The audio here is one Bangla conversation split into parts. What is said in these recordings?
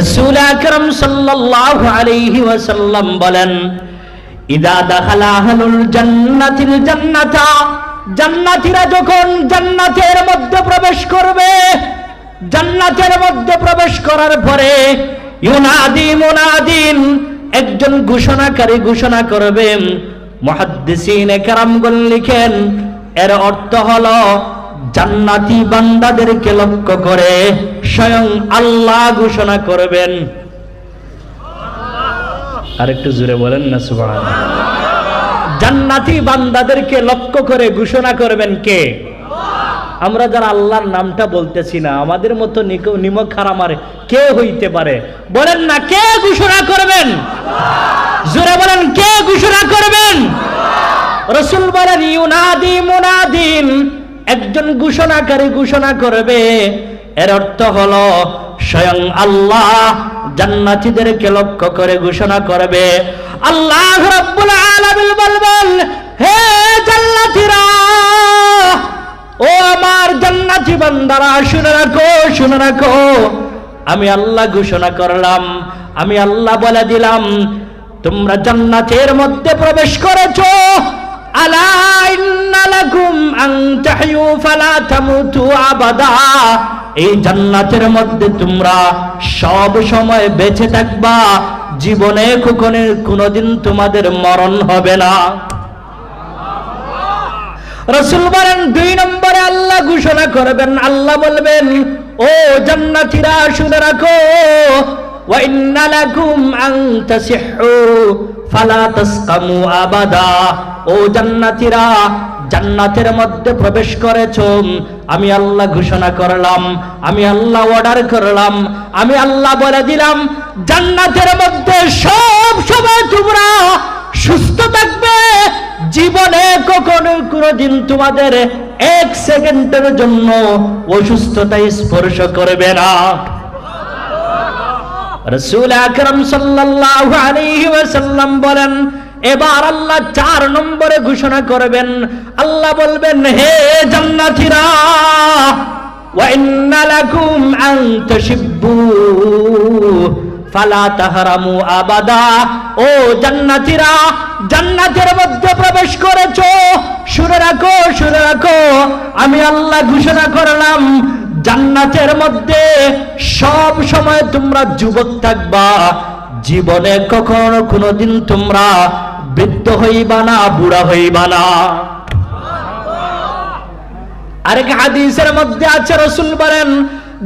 রসুল আকরম সাল্লাল্লাহু আলাইহি ওয়াসাল্লাম বলেন, ইদা দাখালা আহলুল জান্নাতিল জান্নাতা, জান্নাতীরা যখন জান্নাতের মধ্যে প্রবেশ করবে, জান্নাতের মধ্যে প্রবেশ করার পরে ইউনাদি মুনাদিন একজন ঘোষণাকারী ঘোষণা করবেন মুহাদ্দিসিন কেরামগণ লিখেন, এর অর্থ হলো জান্নাতি বান্দাদেরকে লক্ষ্য করে স্বয়ং আল্লাহ ঘোষণা করবেন। আরেকটু জুড়ে বলেন না সুবাহ জান্নাতি বান্দাদেরকে লক্ষ্য করে ঘোষণা করবেন কে? আমরা যারা আল্লাহর নামটা বলতেছি না, আমাদের মতো নিমক খারামারে কে হইতে পারে? বলেন না, কে ঘোষণা করবেন? জোরে বলেন, কে ঘোষণা করবেন? রসুল বলেন, ইউনাদি মুনাদিন একজন ঘোষণাকারী ঘোষণা করবে। এর অর্থ হলো, স্বয়ং আল্লাহ জান্নাতীদেরকে লক্ষ্য করে ঘোষণা করবে। আল্লাহ রাব্বুল আলামিন বলবেন, হে জান্নাতীরা, ও আমার জান্নাতি বান্দারা, শুনে রাখো শুনে রাখো। আমি আল্লাহ ঘোষণা করলাম, আমি আল্লাহ বলে দিলাম, তোমরা জান্নাতের মধ্যে প্রবেশ করেছ আলা ইন্না লাকুম আন তাহইউ ফালা তামুতু আবাদা এই জান্নাতের মধ্যে তোমরা সব সময় বেঁচে থাকবা জীবনে কখনো কোনোদিন তোমাদের মরণ হবে না রসুল বলেন দুই নম্বরে আল্লাহ ঘোষণা করবেন আল্লাহ বলবেন ও জান্নাতীরা শুনে রাখো وَإِنَّ لَكُمْ أَن تَصِحُّوا فَلَا تَسْقَمُوا أَبَدًا ও জান্নাতীরা, জান্নাতের মধ্যে প্রবেশ করেছ। আমি আল্লাহ ঘোষণা করলাম, আমি আল্লাহ অর্ডার করলাম, আমি আল্লাহ বলে দিলাম, জান্নাতের মধ্যে সব সময় তোমরা সুস্থ থাকবে। জীবনে কখনো কোনোদিন তোমাদের এক সেকেন্ডের জন্য অসুস্থতা স্পর্শ করবে না। রসুল আকরম সাল্লাল্লাহু আলাইহি ওয়াসাল্লাম বলেন এবার আল্লাহ চার নম্বরে ঘোষণা করবেন। আল্লাহ বলবেন, হে জান্নাতীরা জান্নাতের মধ্যে প্রবেশ করেছ। শুনে রাখো শুনে রাখো, আমি আল্লাহ ঘোষণা করলাম, জান্নাতের মধ্যে সব সময় তোমরা যুবক থাকবা। জীবনে কখনো কোনোদিন তোমরা বৃদ্ধ হইবা না, বুড়া হইবা না। আরেক হাদিসের মধ্যে আছে, রসুল বলেন,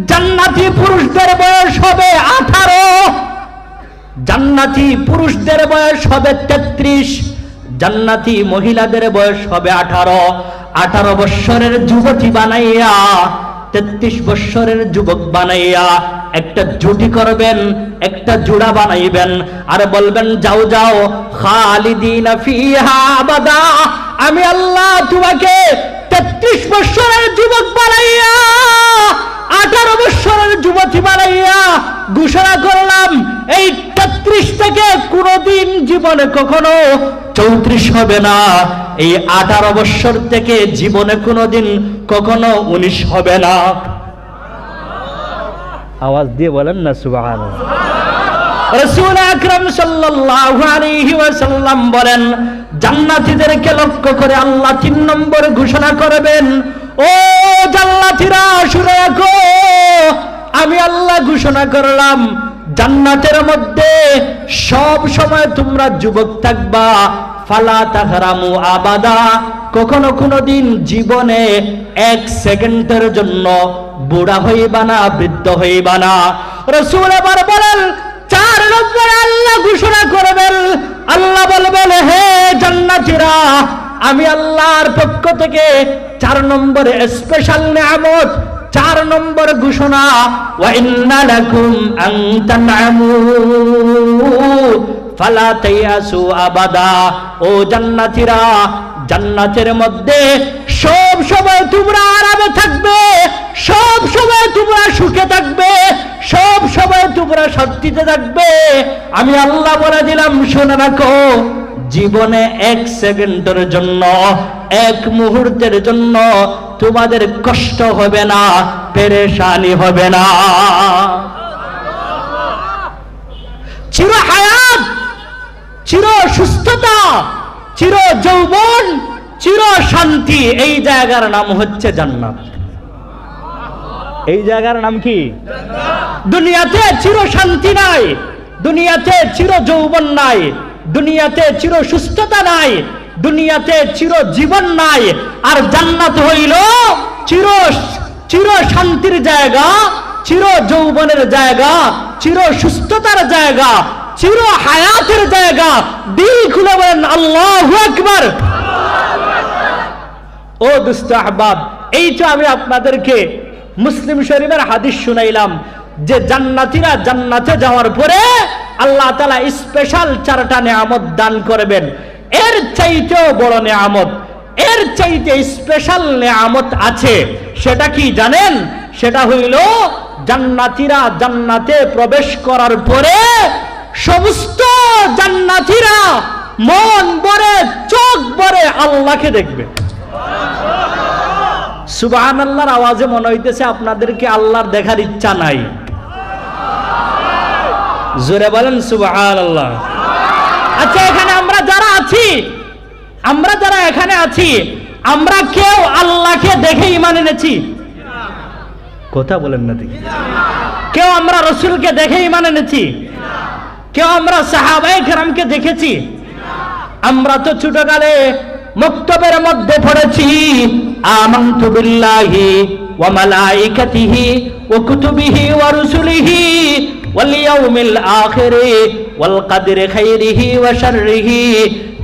জান্নাতি পুরুষদের বয়স হবে আঠারো। জান্নাতি পুরুষদের বয়স হবে তেত্রিশ। জান্নাতি মহিলাদের বয়স হবে আঠারো। আঠারো বৎসরের যুবতী বানাইয়া, তেত্রিশ বৎসরের যুবক বানাইয়া একটা জুটি করবেন, একটা জোড়া বানাইবেন, আর বলবেন, যাও যাও, খালিদিনা আমি আল্লাহ তোমাকে তেত্রিশ বৎসরের যুবক বানাইয়া, আঠারো বৎসরের যুবতী বানাইয়া ঘোষণা করলাম, এই তেত্রিশ থেকে কোনোদিন জীবনে কখনো চৌত্রিশ হবে না। এই আঠারো বৎসর থেকে জীবনে কোনোদিন কখনো উনিশ হবে না। আওয়াজ দিয়ে বলেন না সুবাহ রসুল আকরাম সাল্লাল্লাহু আলাইহি ওয়াসাল্লাম বলেন, জান্নাতীদেরকে লক্ষ্য করে আল্লাহ তিন নম্বর ঘোষণা করবেন, ও জান্নাতীরা, শুনে রাখো, আমি আল্লাহ ঘোষণা করলাম, জান্নাতের মধ্যে সব সময় তোমরা যুবক থাকবা, ফালা তাহরামু আবাদা। কখনো কোনো দিন জীবনে এক সেকেন্ডের জন্য বুড়া হইবা না, বৃদ্ধ হইবা না। রসুল আবার বলেন, চার নম্বরে আল্লাহ ঘোষণা করবেন। আল্লাহ বলবেন, হে জান্নাতীরা, আমি আল্লাহর পক্ষ থেকে চার নম্বরে স্পেশাল নিয়ামত, চার নম্বর ঘোষণা আবাদা। ও জান্নাতীরা, জান্নাতের মধ্যে সব সময় তোমরা আরামে থাকবে, সব সময় তোমরা সুখে থাকবে, সব সময় তোমরা শান্তিতে থাকবে। আমি আল্লাহ বলে দিলাম, শুনে রাখো, জীবনে এক সেকেন্ডের জন্য, এক মুহূর্তের জন্য তোমাদের কষ্ট হবে না, পেরেশানি হবে না। চির হায়াত চির সুস্থতা চির যৌবন চির শান্তি এই জায়গার নাম হচ্ছে জান্নাত। এই জায়গার নাম কি? দুনিয়াতে চির শান্তি নাই, দুনিয়াতে চির যৌবন নাই, দুনিয়াতে চির সুস্থতা নাই, দুনিয়াতে চির জীবন নাই, আর জান্নাত হইল চির চির শান্তির জায়গা চির যৌবনের জায়গা চির সুস্থতার জায়গা চির হায়াতের জায়গা। দিল খুলে বলেন, আল্লাহ আকবার। ও দুস্থ আহবাব, এই তো আমি আপনাদেরকে মুসলিম শরীফের হাদিস শুনাইলাম যে জান্নাতিরা জান্নাতে যাওয়ার পরে আল্লাহ তালা স্পেশাল চারটা নেয়ামত দান করবেন। এর চাইতেও বড় নেয়ামত, এর চাইতে স্পেশাল নেয়ামত আছে। সেটা কি জানেন? সেটা হইল জান্নাতিরা জান্নাতে প্রবেশ করার পরে সমস্ত জান্নাতিরা মন বরে চোখ বরে আল্লাহকে দেখবে। সুবাহান আল্লাহর আওয়াজে মনে হইতেছে আপনাদেরকে আল্লাহর দেখার ইচ্ছা নাই। জোরে বলেন সুবাহান আল্লাহ আচ্ছা এখানে আমরা যারা আছি, আমরা যারা এখানে আছি, আমরা কেউ আল্লাহকে দেখে ইমান এনেছি? কথা বলেন না দেখি। কেউ আমরা রসুলকে দেখে ইমান এনেছি? কেউ আমরা সাহাবাই কেরামকে দেখেছি? আমরা তো ছোটকালে মক্তবের মধ্যে পড়েছি। ওয়া কুতুবিহি ওয়া রুসুলিহি ওয়াল ইয়াউমিল আখিরি ওয়াল কদরি খাইরিহি ওয়া শাররিহি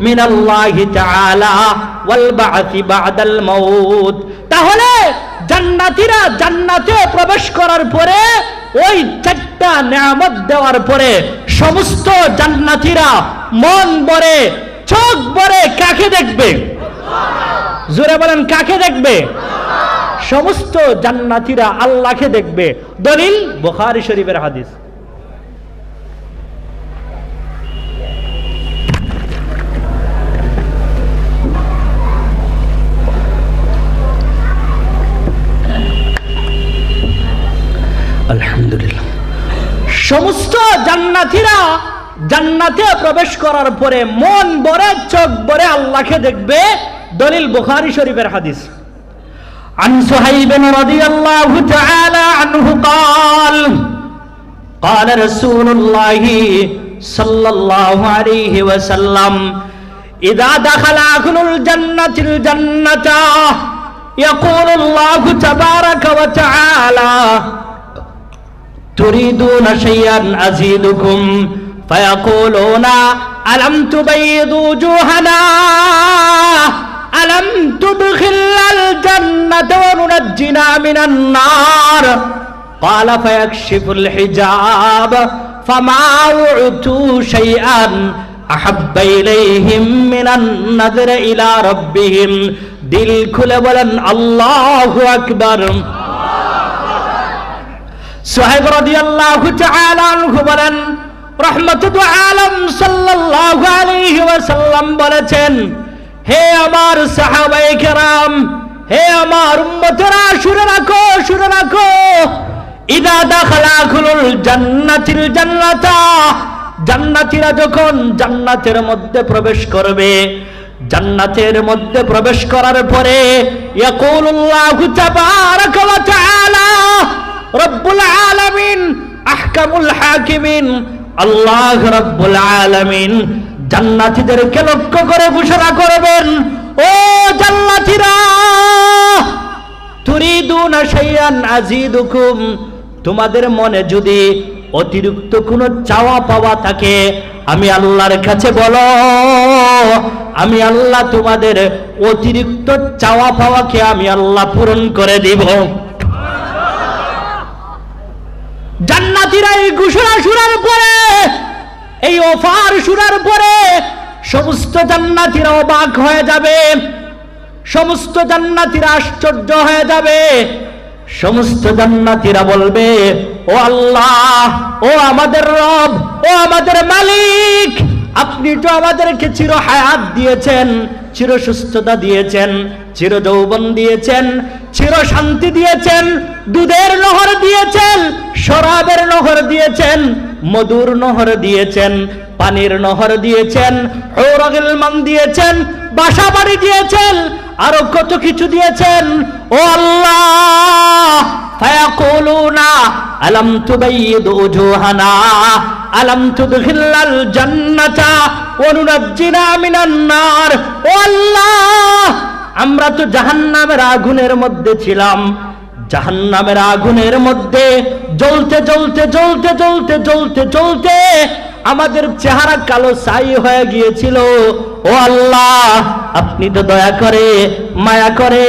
মিনাল্লাহি তাআলা ওয়াল বা'থি তাহলে জান্নাতীরা জান্নাতে প্রবেশ করার পরে ওই চারটা নিয়ামত দেওয়ার পরে সমস্ত জান্নাতীরা মন ভরে, চোখ ভরে কাকে দেখবে? জোরে বলেন কাকে দেখবে? সমস্ত জান্নাতীরা আল্লাহকে দেখবে। দলিল বুখারী শরীফের হাদিস। আলহামদুলিল্লাহ। সমস্ত জান্নাতীরা জান্নাতে প্রবেশ করার পরে মন ভরে চোখ ভরে আল্লাহকে দেখবে। দলিল বুখারী শরীফের হাদিস عن صهيب رضي الله تعالى عنه قال قال رسول الله صلى الله عليه وسلم إذا دخل أهل الجنة الجنة يقول الله تبارك وتعالى تريدون شيئا أزيدكم فيقولون ألم تبيض وجوهنا ألم تدخل الجنة وننجنا من النار قال فيكشف الحجاب فما أعطوا شيئا أحب إليهم من النذر إلى ربهم দিল খুলে বলেন আল্লাহু আকবার সোহেব রাদিয়াল্লাহু তাআলা আনহু বলেন রহমতুল আলম সাল্লাল্লাহু আলাইহি ওয়াসাল্লাম বলেছেন হে আমার সাহাবাই কেরাম, হে আমার উম্মতেরা, শুনে রাখো শুনে রাখো। ইদা দাখালা খুলুল জান্নাতিল জান্নাতা, জান্নাতীরা যখন জান্নাতের মধ্যে প্রবেশ করবে, জান্নাতের মধ্যে প্রবেশ করার পরে ইয়াকুলুল্লাহু তাবারাকা ওয়া তাআলা, রব্বুল আলামিন, আহকামুল হাকিমিন, আল্লাহ রব্বুল আলামিন জান্নাতীদেরকে লক্ষ্য করে ঘোষণা করবেন, ও জান্নাতীরা, তুরিদুনা শাইআন আযীদুকুম। তোমাদের মনে যদি অতিরিক্ত কোনো চাওয়া পাওয়া থাকে, আমি আল্লাহর কাছে বলো, আমি আল্লাহ তোমাদের অতিরিক্ত চাওয়া পাওয়াকে আমি আল্লাহ পূরণ করে দিব। জান্নাতীরা এই ঘোষণা শোনার পরে এই অফার শোনার পরে সমস্ত জান্নাতীরা অবাক হয়ে যাবে, সমস্ত জান্নাতীরা আশ্চর্য হয়ে যাবে, সমস্ত জান্নাতীরা বলবে, ও আল্লাহ, ও আমাদের রব, ও আমাদের মালিক, আপনি তো আমাদেরকে চির হায়াত দিয়েছেন চির সুস্থতা দিয়েছেন চির যৌবন দিয়েছেন চির শান্তি দিয়েছেন, দুধের নহর দিয়েছেন, শরাবের নহর দিয়েছেন মধুর নহর দিয়েছেন, পানির নহর দিয়েছেন মান দিয়েছেন, বাসা বাড়ি দিয়েছেন, আরও কত কিছু দিয়েছেন। ও আল্লাহ, ফায়াকুলুনা, আলাম তুবাইয়িদ উজুহানা, আলাম তুদখিলাল জান্নাতা ওয়া নুনাজ্জিনা মিনান নার। ও আল্লাহ, আমরা তো জাহান্নামের আগুনের মধ্যে ছিলাম। জাহান্নামের আগুনের মধ্যে জ্বলতে জ্বলতে জ্বলতে জ্বলতে জ্বলতে জ্বলতে আমাদের চেহারা কালো ছাই হয়ে গিয়েছিল। ও আল্লাহ, আপনি তো দয়া করে, মায়া করে,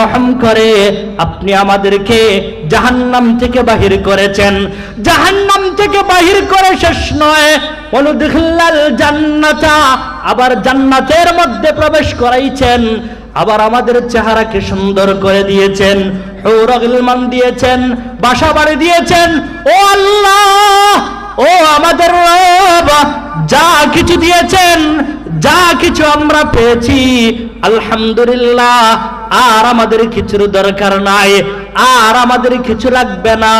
রহম করে আপনি আমাদেরকে জাহান্নাম থেকে বাহির করেছেন। জাহান্নাম থেকে বাহির করে শেষ নয়। জান্নাতা আবার জান্নাতের মধ্যে প্রবেশ করাইছেন। আবার আমাদের চেহারাকে সুন্দর করে দিয়েছেন মান দিয়েছেন বাসা বাড়ি দিয়েছেন। ও আল্লাহ, ও আমাদের যা কিছু দিয়েছেন, যা কিছু আমরা পেয়েছি, আলহামদুলিল্লাহ, আর আমাদের কিছুর দরকার নাই, আর আমাদের কিছু লাগবে না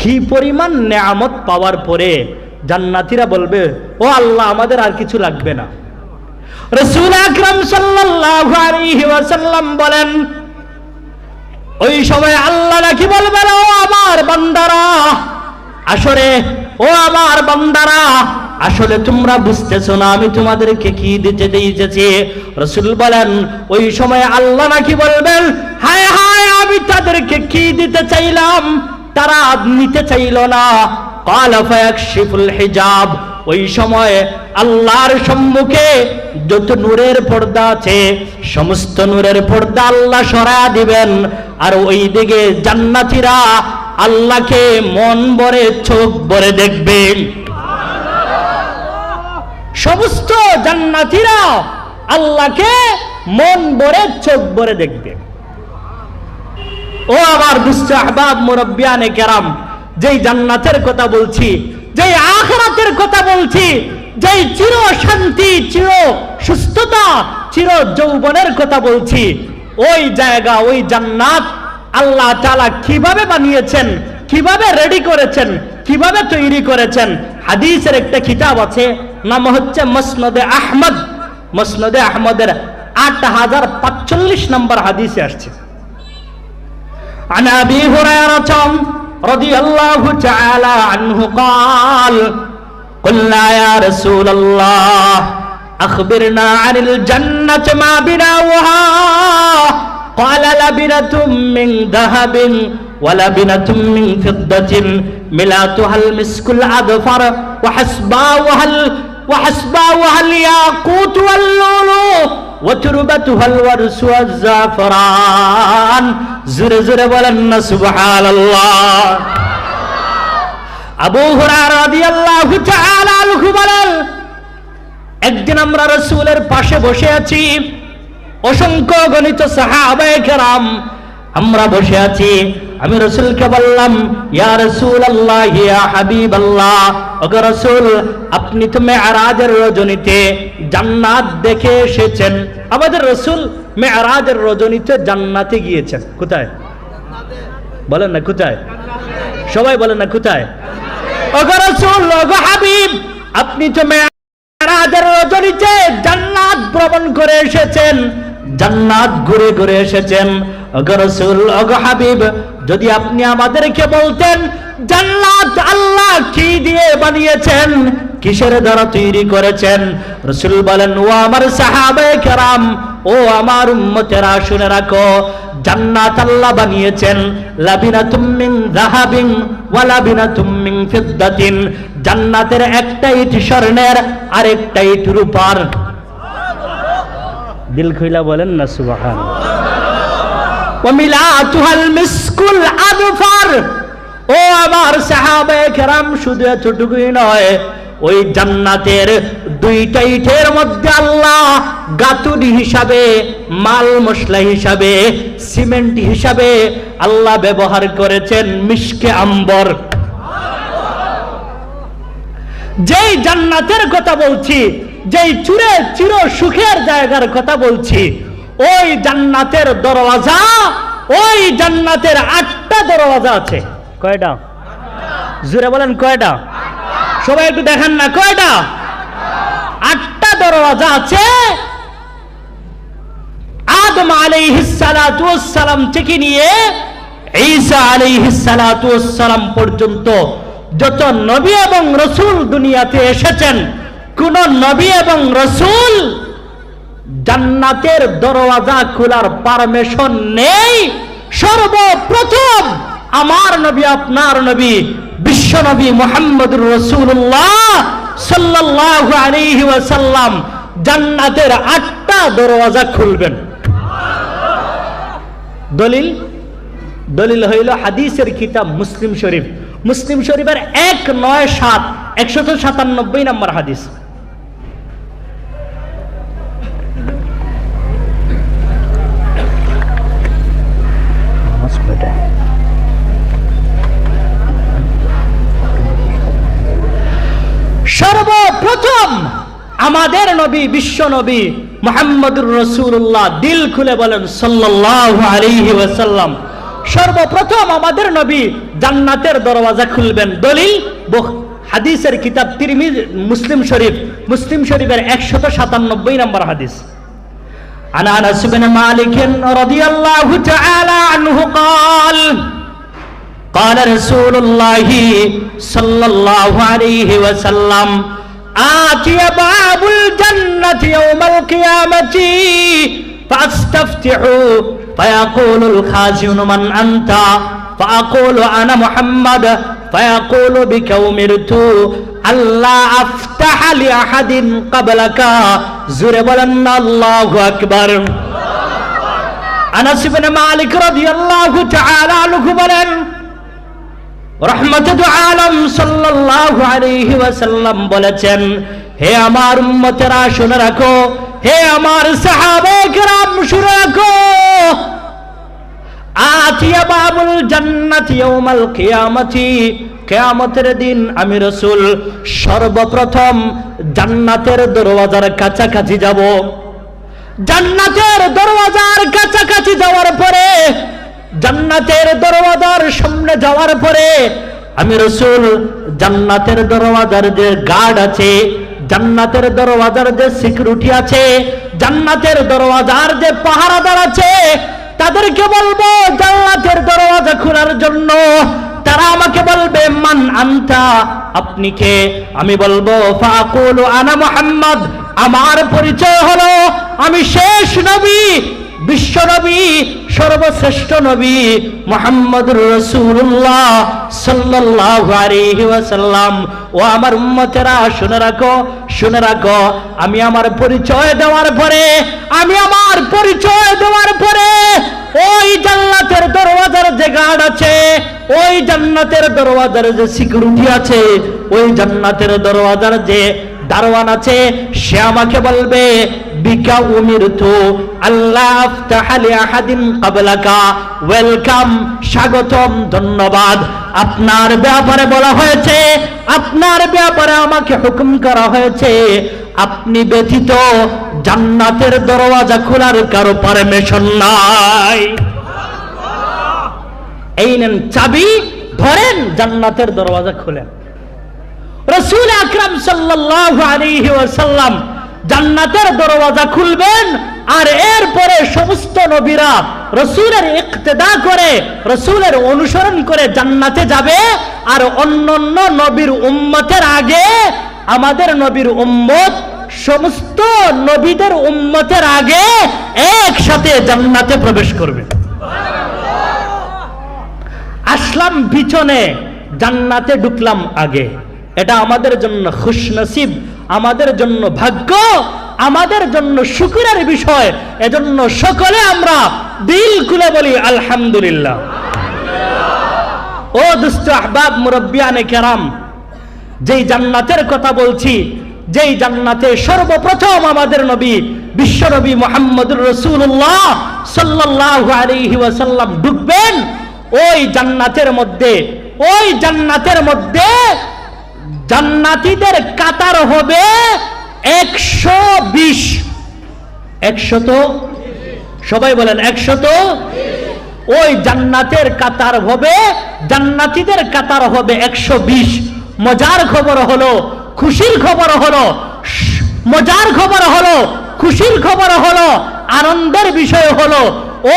কি পরিমাণ নেয়ামত পাওয়ার পরে জান্নাতিরা বলবে, ও আল্লাহ, আমাদের আর কিছু লাগবে না। রসুল আকরাম ওয়াসাল্লাম বলেন, ওই সময় আল্লাহ নাকি বলবেন, ও আমার বান্দারা, আসলে, ও আমার বান্দারা, আসলে তোমরা বুঝতেছো না, আমি তোমাদেরকে কি দিতে দিয়েছি? রসুল বলেন, ওই সময় আল্লাহ নাকি বলবেন, হায় হায়, আমি তাদেরকে কি দিতে চাইলাম? তারা নিতে চাইল না। হিজাব ওই সময়ে আল্লাহর সম্মুখে যত নূরের পর্দা আছে, সমস্ত নূরের পর্দা আল্লাহ সরা দিবেন। আর ওই দিকে জান্নাতিরা আল্লাহকে মন ভরে, চোখ ভরে দেখবেন সমস্ত জান্নাতিরা আল্লাহকে মন ভরে, চোখ ভরে দেখবে। ও মুরব্বিয়ানে কেরাম যেই জান্নাতের কথা বলছি, যেই আখরাতের কথা বলছি, যেই চির শান্তি, চির সুস্থতা, চির যৌবনের কথা বলছি, ওই জায়গা, ওই জান্নাত আল্লাহ তালা কীভাবে বানিয়েছেন, কীভাবে রেডি করেছেন, কীভাবে তৈরি করেছেন? হাদিসের একটা খিতাব আছে, নাম হচ্ছে মসনদে আহমদ। মসনদে আহমদের আট হাজার পাঁচচল্লিশ নম্বর হাদিসে আসছে। আনা আবি হুরায়রা رضي الله تعالى عنه قال قلنا يا رسول الله أخبرنا عن الجنة ما بناؤها. قال لبنة من ذهب ولبنة من فضة ملاتها المسك الأظفر وحسباؤها وحسباؤها الياقوت واللؤلؤ. وتربتها الورس والزعفران জোরে জোরে বলেন না সুবহানাল্লাহ আবু হুরায়রা রাদিয়াল্লাহু তাআলা আনহু বলেন একদিন আমরা রাসূলের পাশে বসে আছি অসংখ্য গণিত সাহাবায়ে কেরাম আমরা বসে আছি আমি রসুলকে বললাম, ইয়া রসুল আল্লাহ ইয়া হাবিব আল্লাহ ওগো রসুল, আপনি তো মেয়ারাজের রজনীতে জান্নাত দেখে এসেছেন। আমাদের রসুল মেয়ারাজের রজনীতে জান্নাতে গিয়েছেন। কোথায়? বলেন না, কোথায়? সবাই বলেন না, কোথায়? ওগো রসুল, ওগো হাবিব, আপনি তো মেয়ারাজের রজনীতে জান্নাত ভ্রমণ করে এসেছেন। জান্নাত ঘুরে ঘুরে এসেছেন। রসুল যদি আপনি আমাদেরকে বলতেন, জান্নাত আল্লাহ কি দিয়ে বানিয়েছেন, কিসের দ্বারা তৈরি করেছেন? রসুল বলেন, ও আমার সাহাবে কেরাম, ও আমার উম্মতেরা, শুনে রাখো, জান্নাত আল্লাহ বানিয়েছেন। লাবিনা তুমিন রাহাবিন ওয়ালাবিনা তুমিন ফিদ্দাতিন। জান্নাতের একটাই স্বর্ণের আর একটা ইট রূপার দিল খুইলা বলেন না, সুবাহান। ও আমার সাহাবে কেরাম, শুধু এতটুকুই নয়, ওই জান্নাতের দুইটা ইটের মধ্যে আল্লাহ গাতুরি হিসাবে, মাল মশলা হিসাবে, সিমেন্ট হিসাবে আল্লাহ ব্যবহার করেছেন মিশকে আম্বর। যেই জান্নাতের কথা বলছি যেই চুরে চির সুখের জায়গার কথা বলছি, ওই জান্নাতের দরওয়াজা, ওই জান্নাতের আটটা দরওয়াজা আছে। কয়টা? জুড়ে বলেন কয়টা? সবাই একটু দেখান না, কয়টা? আটটা দরওয়াজা আছে। আদম আলাইহিসালাম থেকে নিয়ে ঈসা আলাইহিসালাম পর্যন্ত যত নবী এবং রসুল দুনিয়াতে এসেছেন কোন নবী এবং রসুল জান্নাতের দরওয়াজা খোলার পারমিশন নেই। সর্বপ্রথম আমার নবী, আপনার নবী, বিশ্ব নবী মোহাম্মদুর রসুল্লাহ সাল্লাল্লাহু আলাইহি ওয়াসাল্লাম জান্নাতের আটটা দরওয়াজা খুলবেন। দলিল? দলিল হইল হাদিসের কিতাব মুসলিম শরীফ। মুসলিম শরীফের এক নয় সাত, একশত সাতানব্বই নম্বর হাদিস সর্বপ্রথম আমাদের নবী বিশ্ব নবী মোহাম্মদুর রসুল্লাহ দিল খুলে বলেন সাল্লাল্লাহু আলাইহি ওয়াসাল্লাম সর্বপ্রথম আমাদের নবী জান্নাতের দরওয়াজা খুলবেন দলিল বুখ- হাদিসের কিতাব তিরমিজ মুসলিম শরীফ মুসলিম শরীফের একশত সাতানব্বই নম্বর হাদিস عن انس بن مالك رضي الله تعالى عنه قال قال رسول الله صلى الله عليه وسلم آتي باب الجنة يوم القيامة فاستفتحوا فيقول الخازن من أنت فأقول أنا محمد فيقول بك أمرت ألا أفتح لأحد قبلك زر بلن الله أكبر أنا سبن مالك رضي الله تعالى عنه بلن রহমতে আলম সাল্লাল্লাহু আলাইহি বলেছেন, হে আমার উম্মতেরা শুনে রাখো, হে আমার সাহাবে কেরাম শুনে রাখো। আতিয়া বাবুল জান্নাতি ইয়াউমাল কিয়ামতি, কিয়ামতের দিন আমি রসুল সর্বপ্রথম জান্নাতের দরওয়াজার কাছাকাছি যাব। জান্নাতের দরওয়াজার কাছাকাছি যাওয়ার পরে জান্নাতের দরওয়াজার সামনে যাওয়ার পরে আমি রসুল, জান্নাতের দরওয়াজার যে গার্ড আছে, জান্নাতের দরওয়াজার যে সিকিউরিটি আছে, জান্নাতের দরওয়াজার যে পাহারাদার আছে, তাদেরকে বলব, জান্নাতের দরওয়াজা খোলার জন্য তারা আমাকে বলবে, মান আনতা? আপনি কে? আমি বলব, ফাকুল আনা মুহাম্মদ। আমার পরিচয় হলো, আমি শেষ নবী, বিশ্ব নবী সর্বশ্রেষ্ঠ নবী মোহাম্মদ রসুল্লাহ সাল্লাল্লাহু আলাইহি ওয়াসাল্লাম। ও আমার উম্মতেরা, শুনে রাখো শুনে রাখো, আমি আমার পরিচয় দেওয়ার পরে, আমি আমার পরিচয় দেওয়ার পরে, ওই জান্নাতের দরওয়াজার যে গার্ড আছে, ওই জান্নাতের দরওয়াজার যে সিকিউরিটি আছে, ওই জান্নাতের দরওয়াজার যে দারোয়ান আছে, সে আমাকে বলবে, বিকা আল্লাহ কাবলাকা ওয়েলকাম, স্বাগতম, ধন্যবাদ। আপনার ব্যাপারে বলা হয়েছে, আপনার ব্যাপারে আমাকে হুকুম করা হয়েছে। আপনি ব্যতীত জান্নাতের দরওয়াজা খোলার কারও পারমিশন নাই। এই নেন চাবি, ধরেন জান্নাতের দরওয়াজা খুলেন। রসুল আকরাম ওয়াসাল্লাম জান্নাতের দরওয়াজা খুলবেন আর এরপরে সমস্ত নবীরা রসুলের ইক্তেদা করে, রসুলের অনুসরণ করে জান্নাতে যাবে। আর অন্যান্য নবীর উম্মতের আগে আমাদের নবীর উম্মত, সমস্ত নবীদের উম্মতের আগে একসাথে জান্নাতে প্রবেশ করবে। আসলাম পিছনে, জান্নাতে ঢুকলাম আগে। এটা আমাদের জন্য খুশনসিব, আমাদের জন্য ভাগ্য, আমাদের জন্য শুকুরের বিষয়। এজন্য সকলে আমরা দিল খুলে বলি, আলহামদুলিল্লাহ। ও দুষ্ট আহবাব মুরব্বিয়ানে কেরাম, যেই জান্নাতের কথা বলছি, যেই জান্নাতে সর্বপ্রথম আমাদের নবী বিশ্ব নবী মোহাম্মদুর রসুল্লাহ সাল্লাল্লাহু আলাইহি ওয়াসাল্লাম ঢুকবেন ওই জান্নাতের মধ্যে, ওই জান্নাতের মধ্যে জান্নাতীদের কাতার হবে একশো বিশ। একশত? সবাই বলেন, একশত? ওই জান্নাতের কাতার হবে, জান্নাতীদের কাতার হবে একশো বিশ। মজার খবর হলো, খুশির খবর হলো, মজার খবর হলো, খুশির খবর হলো, আনন্দের বিষয় হলো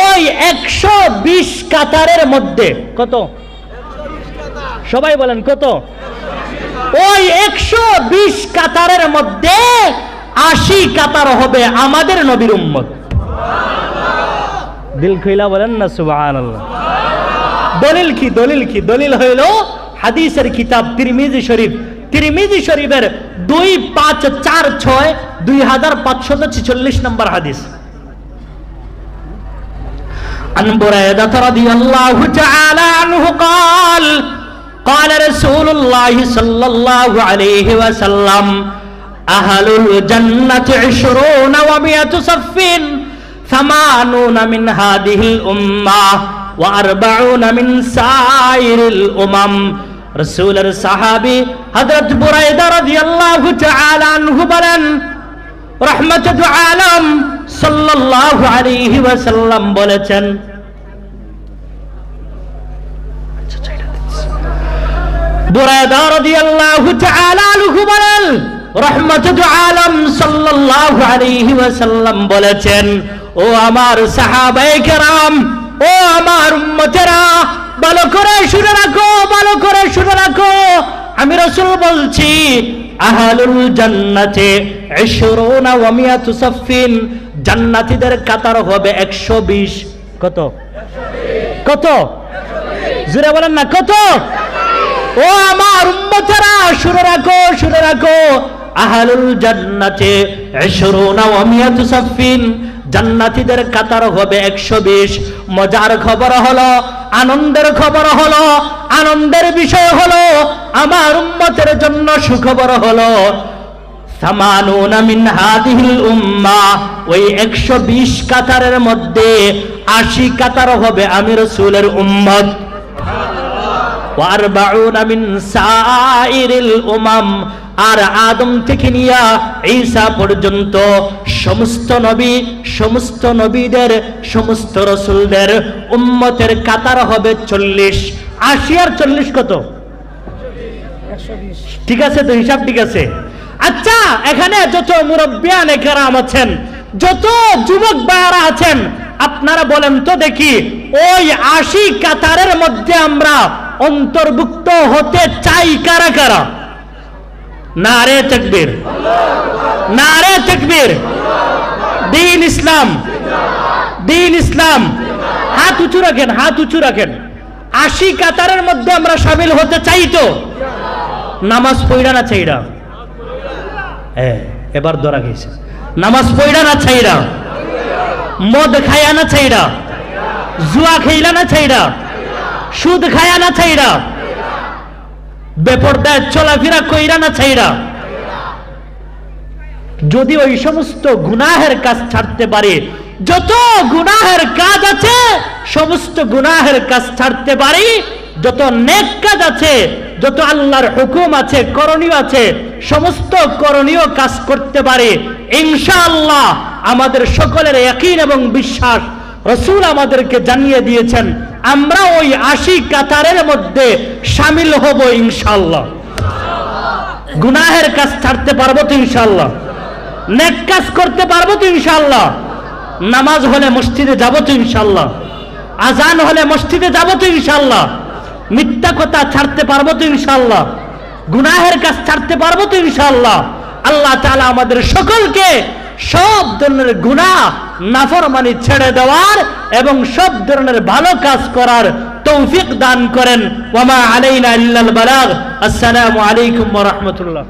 ওই একশো বিশ কাতারের মধ্যে। কত? সবাই বলেন, কত? ওই একশো বিশ কাতারের মধ্যে আশি কাতার হবে আমাদের নবীর উম্মত দিল খুইলা বলেন না সুবাহ দলিল কি দলিল কি দলিল হইল হাদিসের কিতাব তিরমিজি শরীফ তিরমিজি শরীফের দুই পাঁচ চার ছয় দুই হাজার পাঁচশত ছিচল্লিশ নম্বর হাদিস عن بريدة رضي الله تعالى عنه قال قال رسول الله صلى الله عليه وسلم أهل الجنة عشرون ومئة صف ثمانون من هذه الأمة وأربعون من سائر الأمم رسول الصحابي حضرت بريدة رضي الله تعالى عنه بلن রহমত আলম সাল্লাল্লাহু আলাইহি ওয়াসাল্লাম বলেছেন বলেছেন, ও আমার সাহাবায়ে কেরাম, ও আমার উম্মতেরা, ভালো করে শুনে রাখো, ভালো করে শুনে রাখো। আমি রাসূল বলছি, আহালুল জান্নাতে ইশরুনা ওয়া মিয়াতু সাফফিন, জান্নাতীদের কাতার হবে 120 কত? কত? জোরে বলেন না, কত? ও আমার উম্মতেরা, শুনে রাখো শুনে রাখো। আহালুল জান্নাতে ইশরুনা ওয়া মিয়াতু সাফফিন। জান্নাতীদের কাতার হবে 120 মজার খবর হলো, আনন্দের খবর হলো, আনন্দের বিষয় হলো, আমার উম্মতের জন্য সুখবর হলো, সামানুনা মিন হাদিহিল উম্মা। ওই 120 কাতারের মধ্যে 80 কাতার হবে আমি রসুলের উম্মত। ওয়ারবাউনা মিন সাইরিল উমাম আর আদম থেকে নিয়া ঈসা পর্যন্ত সমস্ত নবী, সমস্ত নবীদের, সমস্ত রসুলদের উম্মতের কাতার হবে চল্লিশ। আশি আর চল্লিশ কত? ঠিক আছে তো, হিসাব ঠিক আছে। আচ্ছা এখানে যত মুরব্বিয়ান কেরাম আছেন, যত যুবক বায়ারা আছেন, আপনারা বলেন তো দেখি, ওই আশি কাতারের মধ্যে আমরা অন্তর্ভুক্ত হতে চাই কারা কারা? নারে তকবীর। নারে তকবীর। দিন ইসলাম। দিন ইসলাম। হাত উঁচু রাখেন, হাত উঁচু রাখেন। আশি কাতারের মধ্যে আমরা সামিল হতে চাই তো। নামাজ পড়া না চাইরা হ্যাঁ এবার ধরা গেছে। নামাজ পড়া না চাইরা মদ খায়া না চাইরা জুয়া খাইলা না চাইরা সুদ খায়া না চাইরা বেপরদায় চলাফেরা কইরা না চাইরা যদি ওই সমস্ত গুনাহের কাজ ছাড়তে পারে, যত গুনাহের কাজ আছে, সমস্ত গুনাহের কাজ ছাড়তে পারি, যত নেক কাজ আছে, যত আল্লাহর হুকুম আছে, করণীয় আছে, সমস্ত করণীয় কাজ করতে পারে, ইনশাআল্লাহ আমাদের সকলের একই এবং বিশ্বাস। রসুল আমাদেরকে জানিয়ে দিয়েছেন, আমরা ওই আশি কাতারের মধ্যে সামিল হব ইনশাল্লাহ গুনাহের কাজ ছাড়তে পারব তো ইনশাআল্লাহ। নেক কাজ করতে পারব তো ইনশাআল্লাহ। নামাজ হলে মসজিদে যাব তো ইনশাআল্লাহ। আজান হলে মসজিদে যাব তো ইনশাআল্লাহ। মিথ্যা কথা ছাড়তে পারব তো ইনশাআল্লাহ। গুনাহের কাজ ছাড়তে পারব তো ইনশাআল্লাহ। আল্লাহ তালা আমাদের সকলকে সব ধরনের গুনাহ নাফরমানি ছেড়ে দেওয়ার এবং সব ধরনের ভালো কাজ করার তৌফিক দান করেন। ওমা আলাইনা ইল্লাল বালাগ। আসসালামু আলাইকুম ওয়া রাহমাতুল্লাহ।